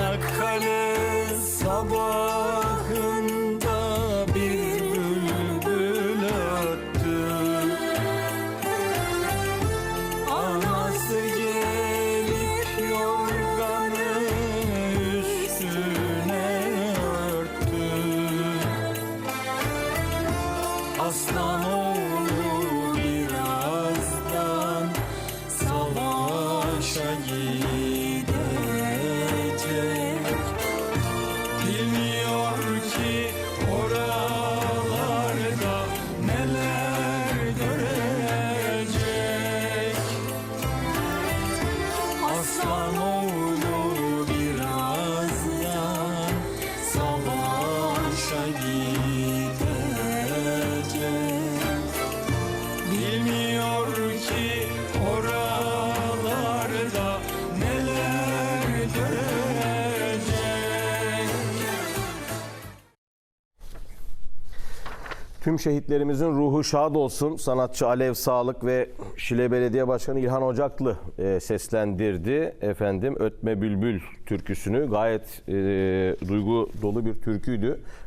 Çanakkale sabahında bir bülbül öttü Anası gelip yorganı üstüne örttü. Aslan oğlu birazdan savaşa gitti Tüm şehitlerimizin ruhu şad olsun. Sanatçı Alev Sağlık ve Şile Belediye Başkanı İlhan Ocaklı e, seslendirdi. Efendim Ötme Bülbül türküsünü gayet e, duygu dolu bir türküydü.